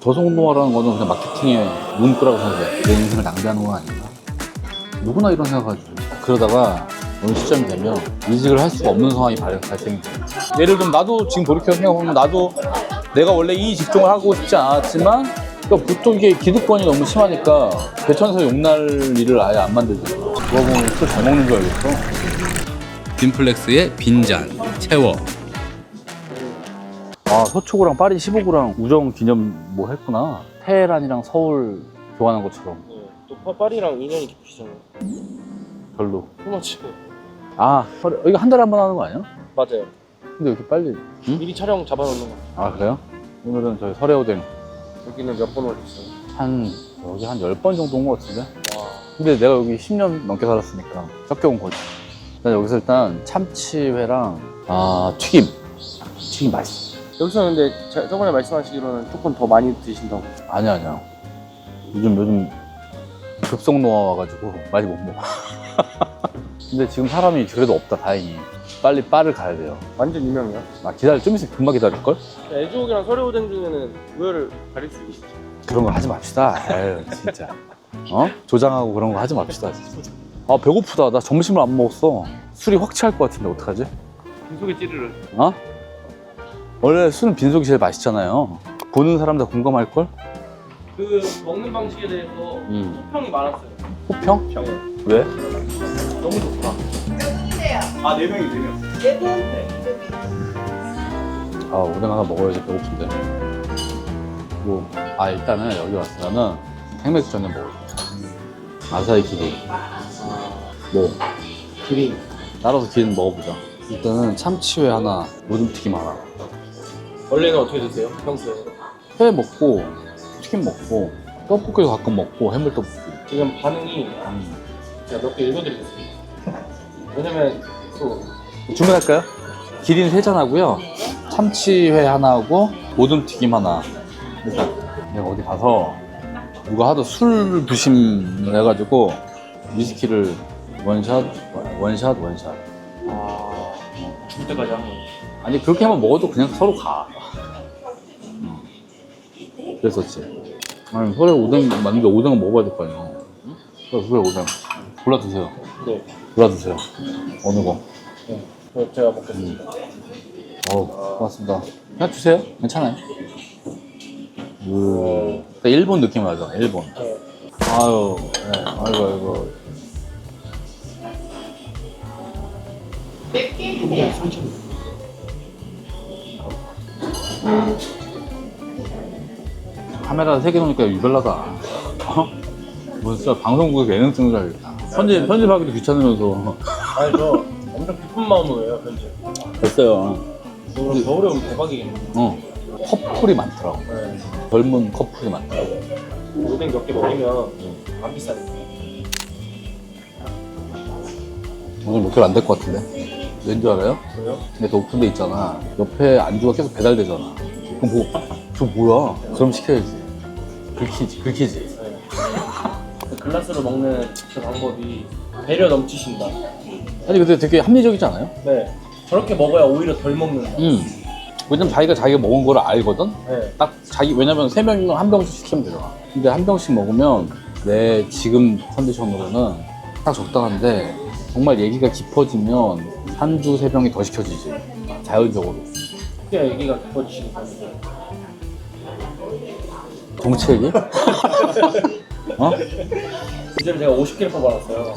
저속노화라는 거는 그냥 마케팅의 문구라고 생각해. 내 인생을 낭비하는 건 아닌가? 누구나 이런 생각하지. 그러다가 어느 시점이 되면 이직을 할 수가 없는 상황이 발- 발생이 돼. 예를 들면 나도 지금 돌이켜 생각해보면 나도 내가 원래 이 직종을 하고 싶지 않았지만 보통 이게 기득권이 너무 심하니까 대천에서 용날 일을 아예 안 만들잖아. 그거 보면 술잘 먹는 줄 알겠어. 빈플렉스의 빈잔 채워 아 서초구랑 파리 15구랑 우정 기념 뭐 했구나. 테헤란이랑 서울 교환한 것처럼 네. 또 파- 파리랑 인연이 깊으시잖아요. 별로. 소마치. 아 이거 한 달에 한 번 하는 거 아니야? 맞아요. 근데 왜 이렇게 빨리? 응? 미리 촬영 잡아놓는 거. 아 그래요? 오늘은 저희 설해오뎅 여기는 몇 번 올렸어요. 한 여기 한 10번 정도 온 것 같은데 와. 근데 내가 여기 10년 넘게 살았으니까 적게 온 거지 일단 여기서 일단 참치회랑 아 튀김 튀김 맛있어 여기서 근데 자- 저번에 말씀하시기로는 조금 더 많이 드신다고. 아니야 아니야 요즘 요즘 급속 노화 와가지고 많이 못 먹어 근데 지금 사람이 그래도 없다 다행히 빨리 바를 가야 돼요 완전 유명해요. 아 기다려 좀 있으면 금방 기다릴걸? 애주옥이랑 서류오뎅 중에는 우열을 가릴 수 있으시죠? 그런 거 하지 맙시다. 에휴, 진짜. 어? 조장하고 그런 거 하지 맙시다, 진짜. 아, 배고프다. 나 점심을 안 먹었어. 술이 확 취할 것 같은데, 어떡하지? 빈속에 찌르르. 어? 원래 술은 빈속이 제일 맛있잖아요. 보는 사람 다 공감할 걸? 그 먹는 방식에 대해서 음. 호평이 많았어요. 호평? 평. 왜? 너무 좋다. 아, 네 명이 네 명. 아, 오뎅 하나 먹어야지, 배고픈데. 뭐, 아, 일단은 여기 왔으면은 생맥주 전에 먹어야 돼. 아사히 기린. 뭐, 기린. 따라서 기린 먹어보자. 일단은 참치회 하나, 모듬튀김 하나. 원래는 어떻게 드세요? 평소에? 회 먹고 튀김 먹고 떡볶이도 가끔 먹고 해물 떡볶이 지금 반응이 제가 몇 개 읽어드리겠습니다. 왜냐면 또 주문할까요? 기린 세잔 하고요 참치회 하나 하고 모듬튀김 하나 일단 내가 어디 가서 누가 하도 술 부심을 해가지고 위스키를 원샷 원샷 원샷 아, 죽을 때까지 한 번. 아니 그렇게 하면 먹어도 그냥 서로 가 음. 그랬었지 아니 설에 오뎅 만약에 오뎅은 먹어봐야 될 거 아니야 응? 설에 오뎅 골라 드세요 네. 골라 드세요 어느 거 네. 저- 제가 먹겠습니다. 어, 고맙습니다. 그냥 주세요. 괜찮아요. 음, 일본 느낌 나죠? 일본. 네. 아유, 네. 아이고, 아이고. 카메라 세개 놓으니까 유별나다. 어? 뭐 진짜 방송국에서 예능 찍는 줄 알겠다. 편집, 편집하기도 귀찮으면서. 아니 저 엄청 기쁜 마음으로 해요 현재. 됐어요. 오늘 겨울에 오면 대박이겠네. 어. 커플이 많더라고. 네. 젊은 커플이 많더라고. 오뎅 몇개 먹으면 안 비싸니까. 오늘 목표 안될 것 같은데. 왠 줄 알아요? 그래요? 근데 또 오픈돼 있잖아. 옆에 안주가 계속 배달되잖아. 그럼 뭐, 저 뭐야? 그럼 시켜야지. 긁히지, 긁히지. 네. 그 글라스로 먹는 그 방법이 배려 넘치신다. 아니, 근데 되게 합리적이지 않아요? 네. 저렇게 먹어야 오히려 덜 먹는다. 응. 왜냐면 자기가 자기가 먹은 거를 알거든? 네. 딱 자기, 왜냐면 세 명이면 한 병씩 시키면 되잖아. 근데 한 병씩 먹으면 내 지금 컨디션으로는 딱 적당한데 정말 얘기가 깊어지면 한 주 세 병이 더 시켜지지. 자연적으로. 그게 얘기가 깊어지시니까. 정치 얘기? 어? 주제를 제가 50개를 뽑아놨어요.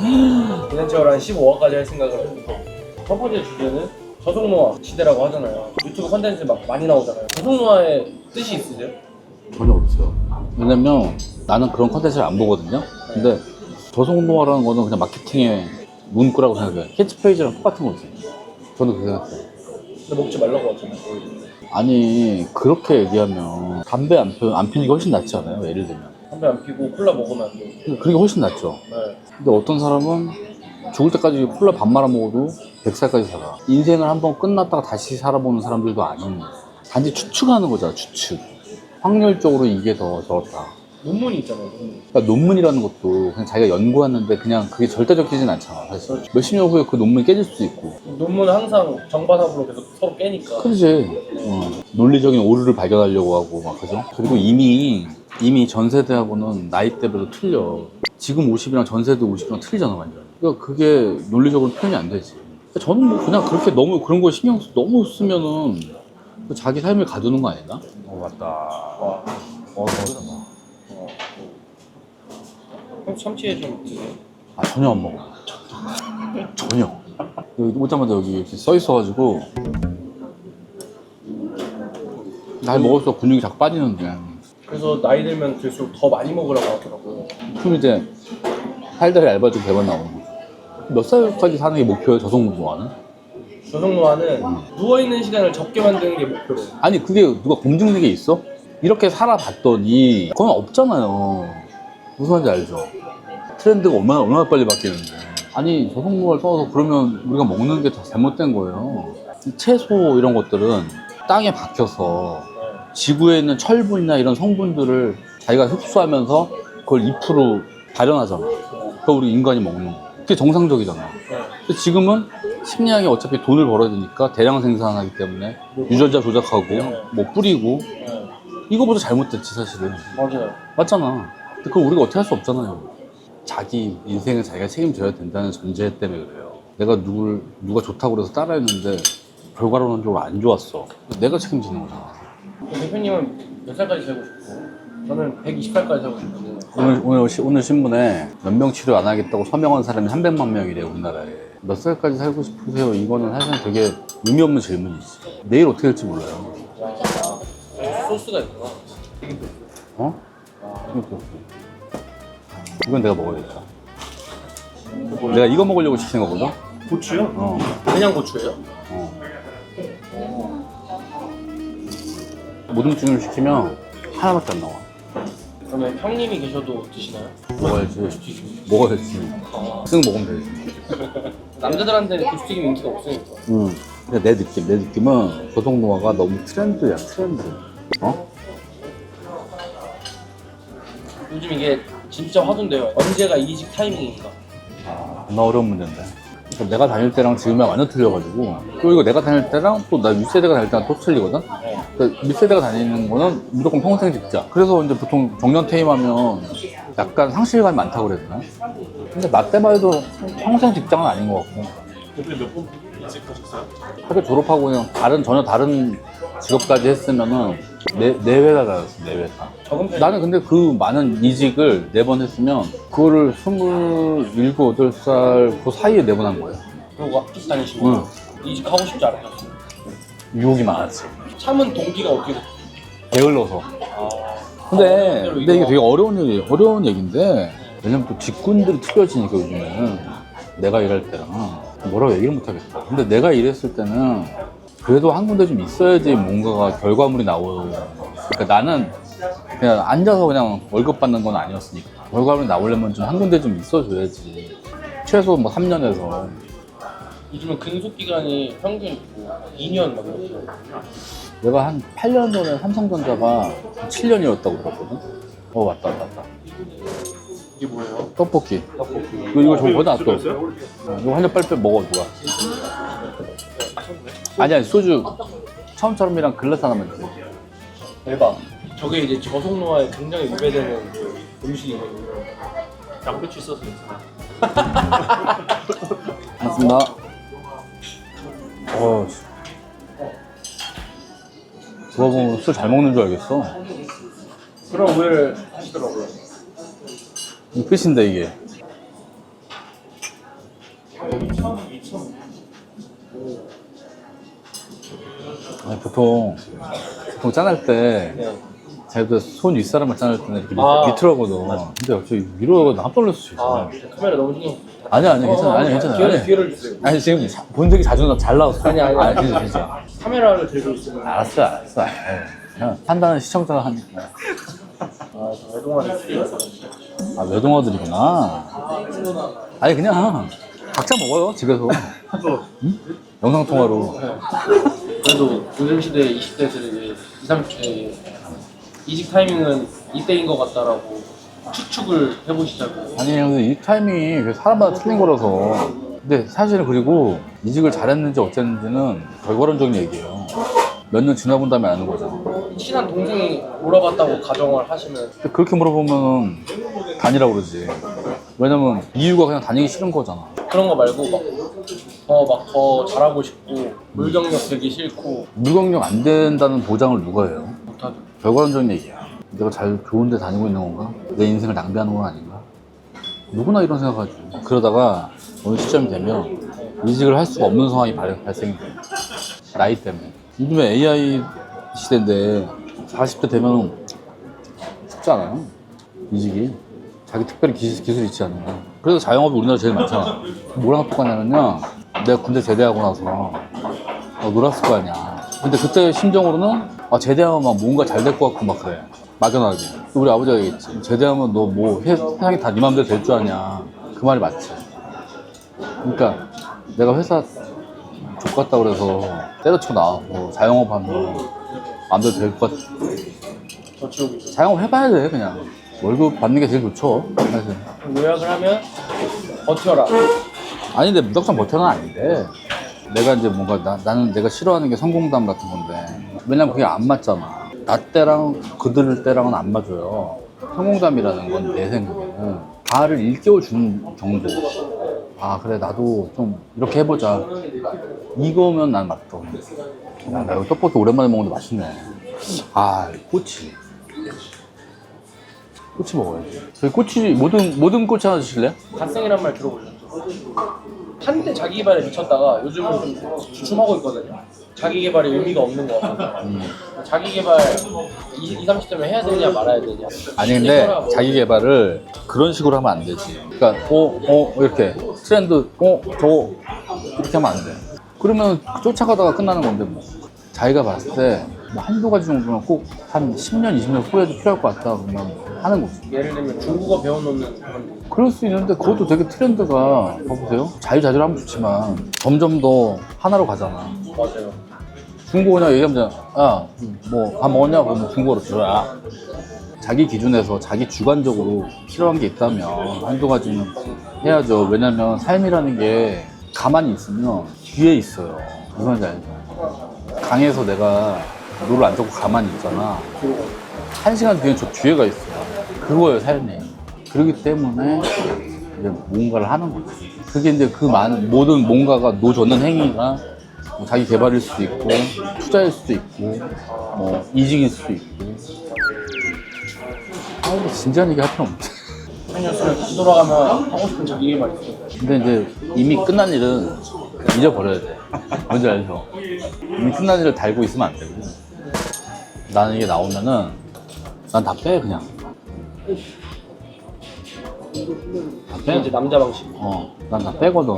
주에 한 15화까지 할 생각을 했는데 첫 번째 주제는 저속노화 시대라고 하잖아요. 유튜브 컨텐츠 막 많이 나오잖아요. 저속노화의 뜻이 있으세요? 전혀 없어요. 왜냐면 나는 그런 컨텐츠를 안 보거든요. 근데 저속노화라는 거는 그냥 마케팅의 문구라고 생각해요. 캐치페이지랑 똑같은 거지. 저는 그렇게 생각해요. 근데 먹지 말라고 하잖아요. 아니 그렇게 얘기하면 담배 안, 피, 안 피는 게 훨씬 낫지 않아요? 예를 들면. 담배 안 피고 콜라 먹으면 안 돼요. 그게 훨씬 낫죠. 네. 근데 어떤 사람은 죽을 때까지 콜라 밥 말아 먹어도 100살까지 살아. 인생을 한번 끝났다가 다시 살아보는 사람들도 아닌 단지 추측하는 거잖아, 추측. 확률적으로 이게 더 저렇다. 논문이 있잖아요. 논문. 그러니까 논문이라는 것도 그냥 자기가 연구했는데 그냥 그게 절대 적히진 않잖아 사실 몇십 년 후에 그 논문이 깨질 수도 있고 논문은 항상 정반합으로 계속 서로 깨니까. 그렇지 어, 논리적인 오류를 발견하려고 하고 막 그죠 그리고 이미 이미 전 세대하고는 나이대별로 틀려 지금 50이랑 전 세대 50이랑 틀리잖아 완전 그러니까 그게 논리적으로 표현이 안 되지 저는 뭐 그냥 그렇게 너무 그런 거 신경 쓰, 너무 쓰면은 그 자기 삶을 가두는 거 아니나? 어 맞다 와. 어 맞다 형 참치에 좀 드세요. 아 전혀 안 먹어 전혀 여기 오자마자 여기 이렇게 써 있어가지고 날 먹을수록 근육이 자꾸 빠지는데 그래서 나이 들면 들수록 더 많이 먹으라고 하더라고요. 그럼 이제 살다리 알바도 대박 나오는 거죠 몇 살까지 사는 게 목표예요 저속노화는? 조성노화는 누워있는 시간을 적게 만드는 게 목표래요. 아니 그게 누가 검증된 게 있어? 이렇게 살아봤더니 그건 없잖아요 무슨 말인지 알죠? 트렌드가 얼마나 얼마나 빨리 바뀌는데. 아니 저속노화를 써서 그러면 우리가 먹는 게 다 잘못된 거예요. 이 채소 이런 것들은 땅에 박혀서 지구에 있는 철분이나 이런 성분들을 자기가 흡수하면서 그걸 잎으로 발현하잖아. 그걸 우리 인간이 먹는 거. 그게 정상적이잖아. 근데 지금은 식량이 어차피 돈을 벌어야 되니까 대량 생산하기 때문에 유전자 조작하고 뭐 뿌리고 네. 이거보다 잘못됐지 사실은. 맞아요. 맞잖아. 근데 그걸 우리가 어떻게 할 수 없잖아요 자기 인생을 자기가 책임져야 된다는 전제 때문에 그래요. 내가 누굴 누가 좋다고 그래서 따라했는데 결과론적으로 안 좋았어. 내가 책임지는 거잖아. 대표님은 몇 살까지 살고 싶고? 저는 120살까지 살고 싶은데. 오늘, 오늘, 시- 오늘 신문에 연명 치료 안 하겠다고 서명한 사람이 300만 명이래 우리나라에. 몇 살까지 살고 싶으세요? 이거는 사실 되게 의미 없는 질문이지 내일 어떻게 될지 몰라요. 아, 소스가 있구나. 어? 이거 이건 내가 먹어야겠다 내가 이거 먹으려고 시키는 거거든? 고추요? 어, 그냥 고추예요? 어. 모둠찜을 시키면 하나밖에 안 나와 그러면 형님이 계셔도 드시나요? 먹어야지. 먹어야지 아, 쓱 먹으면 되지 남자들한테는 고추튀김 인기가 없으니까. 응. 근데 내 느낌, 내 느낌은 저속노화가 너무 트렌드야, 트렌드. 어? 요즘 이게 진짜 화두인데요. 언제가 이직 타이밍인가? 아, 나 어려운 문제인데. 그러니까 내가 다닐 때랑 지금이랑 완전 틀려가지고. 또 이거 내가 다닐 때랑 또 나 윗세대가 다닐 때랑 또 틀리거든? 네. 그러니까 밑세대가 다니는 거는 무조건 평생 직장. 그래서 이제 보통 정년 퇴임하면 약간 상실감이 많다고 그래야 되나? 근데 나 때만 해도 평생 직장은 아닌 것 같고. 대표님 몇번 이직하셨어요? 학교 졸업하고 그냥 다른, 전혀 다른 직업까지 했으면은 네, 네 회사 다녔어, 네 회사. 적은 편이 나는 근데 그 많은 이직을 네 번 했으면 그거를 스물일곱, 여덟 살그 사이에 네 번 한 거야. 그리고 학교 다니시고 응. 이직하고 싶지 않았어요. 유혹이 많았지. 참은 동기가 어떻게 됐어요? 게을러서. 아, 근데, 근데 이게 되게 어려운 얘기, 어려운 얘기인데, 왜냐면 또 직군들이 틀려지니까 요즘에는 내가 일할 때랑 뭐라고 얘기를 못 하겠다. 근데 내가 일했을 때는 그래도 한 군데 좀 있어야지 뭔가가 결과물이 나오는 그러니까 나는 그냥 앉아서 그냥 월급 받는 건 아니었으니까. 결과물이 나오려면 좀 한 군데 좀 있어줘야지. 최소 뭐 3년에서. 요즘은 근속 기간이 평균 뭐 2년 막 이렇게. 내가 한 8년 전에 삼성전자가 7년이었다고 들었거든? 어, 맞다, 맞다. 이게 뭐예요? 떡볶이. 이거, 이거 저거보다 또. 어, 이거 한잔 빨리 빨리 먹어, 누가. 아니, 아니, 소주. 처음처럼이랑 글라스 하나만 주세요. 대박. 저게 이제 저속노화에 굉장히 위배되는 그 음식이거든요. 양배추 있어서 괜찮아요. 고맙습니다. 어, 씨. 그거 보면 술 잘 먹는 줄 알겠어. 그런 오해를 하시더라고요. 이 끝인데, 이게. 보통, 보통 짠할 때, 네. 자기도 손 윗사람을 짠할 때는 이렇게 밑- 아. 밑으로 하거든. 근데 갑자기 위로 하고 깜짝 놀랐어, 진짜. 아, 카메라 너무 신경. 아니야, 아니야, 괜찮아. 아니야, 괜찮아. 기회를, 아니야. 기회를 주세요. 아니, 지금 자- 본 적이 자주 나, 잘 나왔어. 아니, 아니, 아니. 진짜, 진짜. 카메라를 들고 있으면 아, 알았어, 알았어. 에이, 그냥 판단은 시청자가 하니까. 아, 저 아, 외동어들이구나. 아니, 그냥 각자 먹어요, 집에서. 응? 영상통화로. 그래도 요즘 시대 20대들에게 20, 30대 이직 타이밍은 이때인 것 같다라고 추측을 해보시자고. 아니 근데 이 타이밍이 그 사람마다 틀린 거라서. 근데 사실은 그리고 이직을 잘했는지 어쨌는지는 결과론적인 얘기예요. 몇 년 지나본 다음에 아는 거잖아 친한 동생이 물어봤다고 가정을 하시면. 근데 그렇게 물어보면 다니라고 그러지. 왜냐면 이유가 그냥 다니기 싫은 거잖아. 그런 거 말고 막 더 막더 잘하고 싶고 물경력 되기 싫고. 물광력 안 된다는 보장을 누가 해요? 못하죠. 결과론적인 얘기야. 내가 잘 좋은데 다니고 있는 건가? 내 인생을 낭비하는 건 아닌가? 누구나 이런 생각하지. 그러다가 어느 시점이 되면 이직을 할 수가 없는 상황이 발- 발생이 돼 나이 때문에. 요즘에 AI 시대인데 40대 되면 쉽지 않아요. 이직이. 자기 특별히 기술, 기술이 있지 않으면. 그래서 자영업이 우리나라 제일 많잖아. 뭐랑 똑같냐면요 내가 군대 제대하고 나서 어, 놀았을 거 아니야. 근데 그때 심정으로는 아, 제대하면 막 뭔가 잘 될 것 같고 막 그래. 막연하게. 우리 아버지가 얘기했지. 제대하면 너 뭐 세상이 다 네 맘대로 될 줄 아냐. 그 말이 맞지. 그러니까 내가 회사 족같다 그래서 때려쳐 나와고 자영업 하면 마음대로 될 것 같아. 자영업 해봐야 돼 그냥. 월급 받는 게 제일 좋죠. 사실. 요약을 하면 버텨라. 아니 근데 무작정 버텨는 아닌데. 내가 이제 뭔가 나, 나는 내가 싫어하는 게 성공담 같은 건데. 왜냐면 그게 안 맞잖아. 나 때랑 그들 때랑은 안 맞아요. 성공담이라는 건 내 생각에는 발을 일깨워 주는 정도 아 그래 나도 좀 이렇게 해보자. 이거면 난 맞다. 야, 나 여기 떡볶이 오랜만에 먹는데 맛있네. 아 꼬치. 꼬치 먹어야지. 저희 꼬치 모든 모든 꼬치 하나 주실래요? 갓생이란 말 들어보셨죠? 한때 자기 개발에 미쳤다가 요즘은 좀 주춤하고 있거든요. 자기 개발에 의미가 없는 것 같아요. 자기 개발 20, 30대면 해야 되냐 말아야 되냐. 아니 근데 뭐 자기 개발을 그런 식으로 하면 안 되지. 그러니까 어, 어 이렇게 트렌드 어 저거 이렇게 하면 안 돼. 그러면 쫓아가다가 끝나는 건데 뭐. 자기가 봤을 때 뭐 한두 가지 정도는 꼭 한 10년, 20년 후에도 필요할 것 같다 그러면 하는 거지. 예를 들면 중국어 배워놓는 그런 그럴 수 있는데 그것도 되게 트렌드가 봐보세요. 자유자재로 하면 좋지만 점점 더 하나로 가잖아. 맞아요. 중국어 그냥 얘기하면 야, 뭐밥 먹었냐? 그러면 중국어로 들어야. 자기 기준에서 자기 주관적으로 필요한 게 있다면 한두 가지는 해야죠. 왜냐면 삶이라는 게 가만히 있으면 뒤에 있어요. 무슨 말인지 알죠? 강에서 내가 노를 안 잡고 가만히 있잖아. 한 시간 뒤에 저 뒤에가 있어요. 그거예요, 삶이. 그렇기 때문에 이제 뭔가를 하는 거지. 그게 이제 그 많은 모든 뭔가가 노젓는 행위가 뭐 자기 개발일 수도 있고 투자일 수도 있고 뭐 이직일 수도 있고. 아, 근데 진지한 얘기 할 필요 없지. 한 년수를 다시 돌아가면 하고 싶은 자기 개발 있어요. 근데 이제 이미 끝난 일은 잊어버려야 돼. 뭔지 알죠? 이미 끝난 일을 달고 있으면 안 되고. 나는 이게 나오면은 난 다 빼, 그냥. 다 빼. 이제 남자 방식. 어, 난 다 빼거든.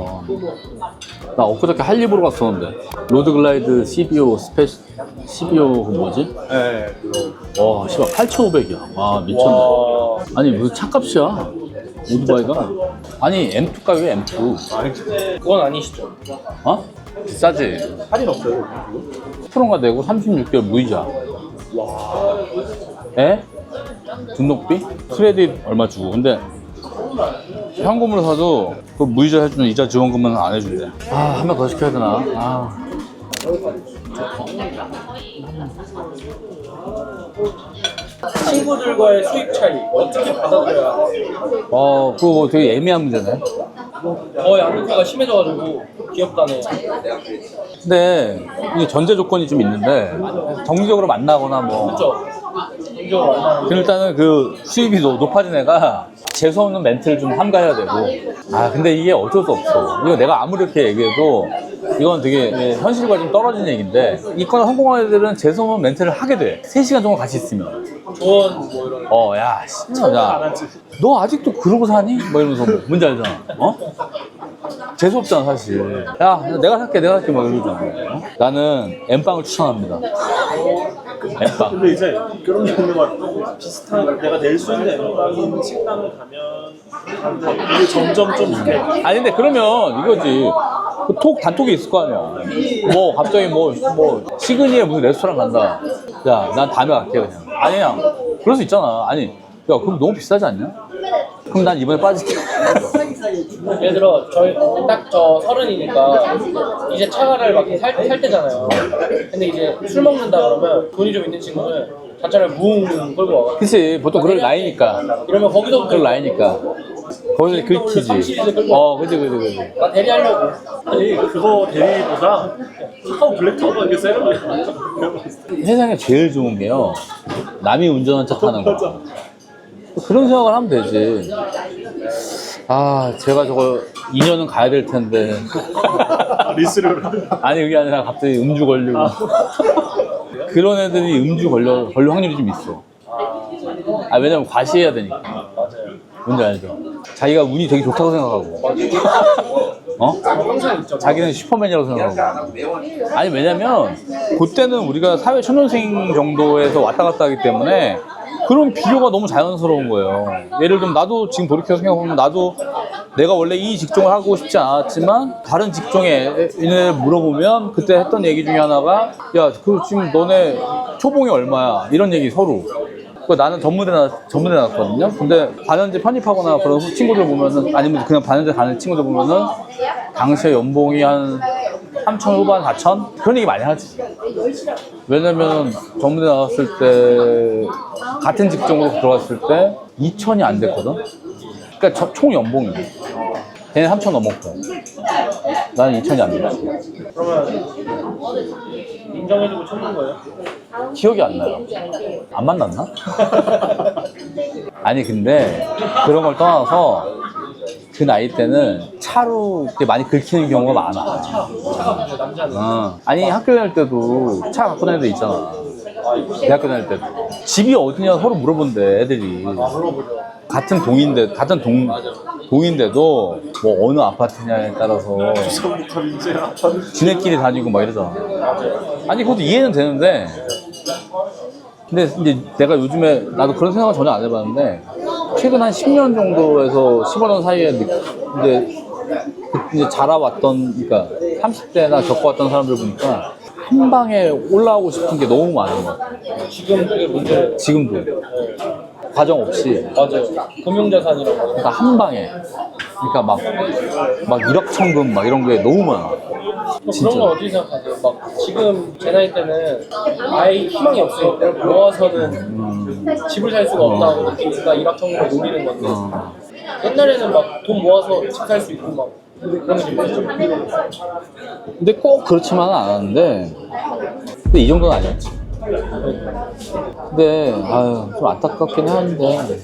나 엊그저께 할리보로 갔었는데. 로드글라이드 CBO 스페시, CBO 그 뭐지? 네. 와, 씨발, 8,500이야. 와, 미쳤네. 와. 아니, 무슨 차값이야. 오토바이가. 아니, M2 가격이 M2. 그건 아니시죠? 어? 비싸지. 할인 없어요. 프로가 내고 36개월 무이자. 와. 에? 등록비? 크레딧 얼마 주고. 근데 현금으로 사도 그 무이자 해주는 이자 지원금은 안 해준대. 아, 한 명 더 시켜야 되나? 아. 친구들과의 수익 차이 어떻게 받아들여야? 어, 그거 뭐 되게 애매한 문제네. 더 양극화가 심해져가지고 귀엽다네. 근데 이게 전제 조건이 좀 있는데 정기적으로 만나거나 뭐. 그렇죠? 안 그럼 일단은 그 수입이 노- 높아진 애가 재수없는 멘트를 좀 삼가해야 되고. 아 근데 이게 어쩔 수 없어. 이거 내가 아무리 이렇게 얘기해도 이건 되게 예, 현실과 좀 떨어진 얘기인데 이과에 성공한 애들은 재수없는 멘트를 하게 돼. 3시간 정도 같이 있으면. 조언 뭐 이런 거. 어야 야너 아직도 그러고 사니? 뭐 이러면서 뭐, 뭔지 알잖아. 어? 재수 없잖아 사실. 야 내가 살게 내가 살게 막 이러잖아. 어? 나는 엠빵을 추천합니다. 엠빵. 근데 이제 그런 경우가 비슷한 내가 낼 수 있는 엠빵인 식당을 가면 가는데 이게 점점 좀 이렇게 아니 근데 그러면 이거지. 그 톡 단톡이 있을 거 아니야. 뭐 갑자기 뭐, 뭐 시그니에 무슨 레스토랑 간다. 야 난 다음에 갈게 그냥. 아니야. 그럴 수 있잖아. 아니, 야, 그럼 너무 비싸지 않냐? 그럼 난 이번에 빠질게. 예를 들어 저희 딱 저 서른이니까 이제 차를 막 살 살 때잖아요. 근데 이제 술 먹는다 그러면 돈이 좀 있는 친구는 자차를 무웅 끌고 와. 그치, 보통 그럴 나이니까. 이러면 거기서부터 그럴 나이니까. 거기서 긁히지. 어, 그치, 그치, 그치. 나 대리하려고. 아니 그거 대리보다 카카오 블랙타워가 이게 세요 세상에 제일 좋은 게요. 남이 운전한 차 타는 거. 그런 생각을 하면 되지. 아, 제가 저거 2년은 가야 될 텐데. 리스를 아니, 그게 아니라 갑자기 음주 걸리고. 그런 애들이 음주 걸려, 걸릴 확률이 좀 있어. 아, 왜냐면 과시해야 되니까. 맞아요. 뭔지 알죠? 자기가 운이 되게 좋다고 생각하고. 어? 자기는 슈퍼맨이라고 생각하고. 아니, 왜냐면, 그때는 우리가 사회 초년생 정도에서 왔다 갔다 하기 때문에 그런 비교가 너무 자연스러운 거예요. 예를 들면, 나도 지금 돌이켜서 생각해보면 나도 내가 원래 이 직종을 하고 싶지 않았지만 다른 직종에 인해 물어보면 그때 했던 얘기 중에 하나가 야, 그 지금 너네 초봉이 얼마야? 이런 얘기 서로. 그 나는 전문대 나 전문대 나왔거든요. 근데 반현재 편입하거나 그런 친구들 보면은 아니면 그냥 반현재 가는 친구들 보면은 당시에 연봉이 한 3천 후반 4천 그런 얘기 많이 하지. 왜냐면 전문대 나왔을 때 같은 직종으로 들어갔을 때 2천이 안 됐거든. 그러니까 저- 총 연봉이. 걔는 3천 넘었고 나는 2천이 안 됐지. 그러면 인정해주고 찾는 거예요? 기억이 안 나요. 안 만났나? 아니 근데 그런 걸 떠나서 그 나이 때는 차로 많이 긁히는 경우가 많아. 차가 남자는. 어. 아니 학교 다닐 때도 차 갖고 다니는 애 있잖아. 대학교 다닐 때도 집이 어디냐 서로 물어본대 애들이. 같은 동인데 같은 동 동인데도 뭐 어느 아파트냐에 따라서 지네끼리 다니고 막 이러잖아. 아니 그것도 이해는 되는데 근데 이제 내가 요즘에 나도 그런 생각을 전혀 안 해봤는데 최근 한 10년 정도에서 15년 사이에 느- 이제 그 이제 자라왔던 그러니까 30대나 겪어왔던 사람들 보니까 한 방에 올라오고 싶은 게 너무 많은 것 같아. 지금 그게 문제. 지금도 과정 없이 맞아요. 금융자산이라고. 그러니까 한 방에 그러니까 막 막 일확천금 막 이런 게 너무 많아. 진짜. 그런 건 어떻게 생각하세요? 막 지금 제 나이 때는 아예 희망이 없으니까 모아서는 집을 살 수가 없다고 느끼니까 일확천금을 노리는 건데. 어. 옛날에는 막 돈 모아서 집 살 수 있고 막 그런 게좀 있었죠. 근데 꼭 그렇지만은 않았는데 근데 이 정도는 아니었지. 근데 아유 좀 안타깝긴 하는데.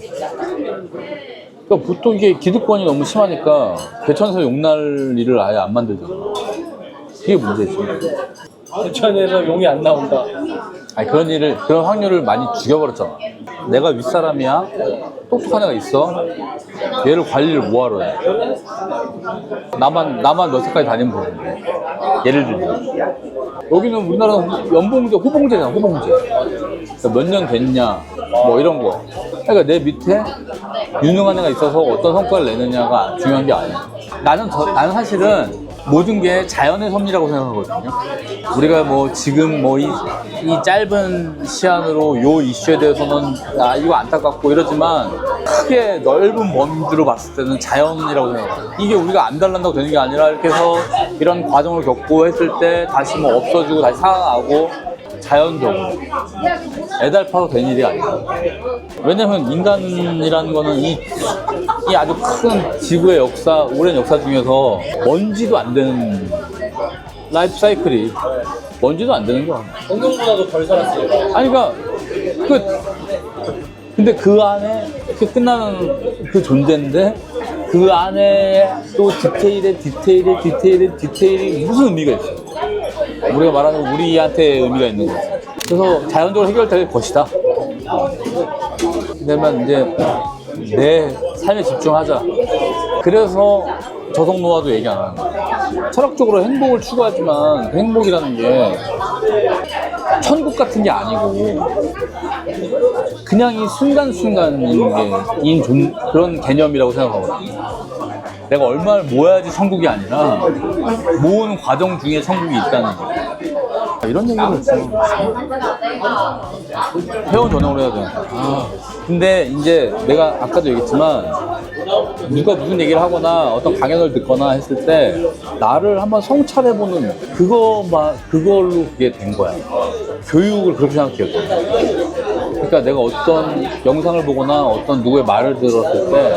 그러니까 보통 이게 기득권이 너무 심하니까 개천에서 용날 일을 아예 안 만들잖아. 그게 문제지 대천에서 용이 안 나온다. 아니 그런 일을 그런 확률을 많이 죽여버렸잖아. 내가 윗사람이야? 똑똑한 애가 있어? 얘를 관리를 뭐하러 해? 나만 나만 몇 살까지 다니면 되는데. 예를 들면. 여기는 우리나라는 연봉제 호봉제잖아 호봉제. 그러니까 몇년 됐냐 뭐 이런 거. 그러니까 내 밑에 유능한 애가 있어서 어떤 성과를 내느냐가 중요한 게 아니야. 나는 저- 나는 사실은 모든 게 자연의 섭리라고 생각하거든요 우리가 뭐 지금 뭐이이 짧은 시간으로 요 이슈에 대해서는 아 이거 안타깝고 이러지만 크게 넓은 범위로 봤을 때는 자연이라고 생각해요. 이게 우리가 안 달란다고 되는 게 아니라 이렇게 해서 이런 과정을 겪고 했을 때 다시 뭐 없어지고 다시 살아나고 자연적으로 애달파도 된 일이 아니야. 왜냐면 인간이라는 거는 이, 이 아주 큰 지구의 역사, 오랜 역사 중에서 먼지도 안 되는 라이프 사이클이 먼지도 안 되는 거야. 공룡보다도 덜 살았어요. 아니 그러니까 그 근데 그 안에 그 끝나는 그 존재인데 그 안에 또 디테일에 디테일에 디테일에 디테일이 무슨 의미가 있어? 우리가 말하는 우리한테 의미가 있는 거지. 그래서 자연적으로 해결될 것이다. 그러면 이제 내 삶에 집중하자. 그래서 저속노화도 얘기 안 하는 거야. 철학적으로 행복을 추구하지만 그 행복이라는 게 천국 같은 게 아니고 그냥 이 순간순간인 게, 인 존, 그런 개념이라고 생각하거든요. 내가 얼마를 모아야지 천국이 아니라 모으는 과정 중에 천국이 있다는 거. 이런 얘기를 했어. 회원 전용으로 해야 돼. 아, 근데 이제 내가 아까도 얘기했지만 누가 무슨 얘기를 하거나 어떤 강연을 듣거나 했을 때 나를 한번 성찰해보는 그거만 그걸로 그게 된 거야. 교육을 그렇게 생각해요. 그러니까 내가 어떤 영상을 보거나 어떤 누구의 말을 들었을 때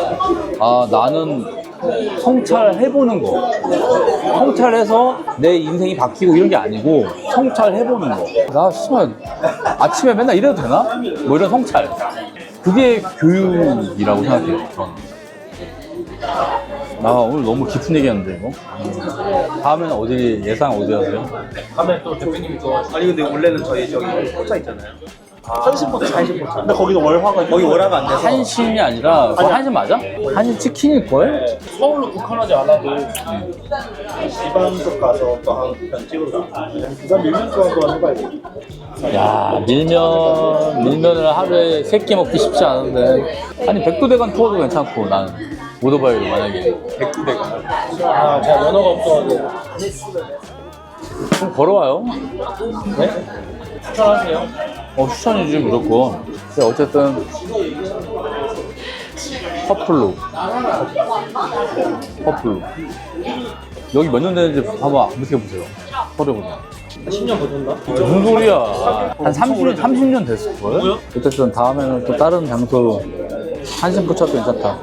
아 나는 성찰해보는 거. 성찰해서 내 인생이 바뀌고 이런 게 아니고 성찰해보는 거. 나 씨발 아침에 맨날 이래도 되나? 뭐 이런 성찰. 그게 교육이라고 생각해요. 저는. 나 오늘 너무 깊은 얘기하는데 이거. 다음에는 어디 예상 어디 하세요? 다음에 또 대표님이 좋아하시는 아니 근데 원래는 저희 저기 포차 있잖아요. 한신 포차, 한신 포차. 근데 거기는 월화가 거기 월화가 안 돼서 한신이 아니라 그거 한신 맞아? 한신 치킨일 걸? 서울로 국한하지 않아도 지방 쪽 가서 또 한편 찍으러 가. 부산 밀면 투어 한번 해봐야 돼. 야 밀면 밀면을 하루에 세 끼 먹기 쉽지 않은데 아니 백두대간 투어도 괜찮고 나는 오토바이로 만약에 백두대간 아 제가 면허가 없어가지고 좀 걸어와요 네? 추천하세요? 어 추천이지 무조건. 근데 어쨌든 퍼플로. 퍼플로. 여기 몇 년 됐는지 한번 검색해보세요. 서류보다 10년 버텼나? 무슨 소리야? 한 30년, 30년 됐을걸? 어쨌든 다음에는 또 다른 장소. 한신포차도 괜찮다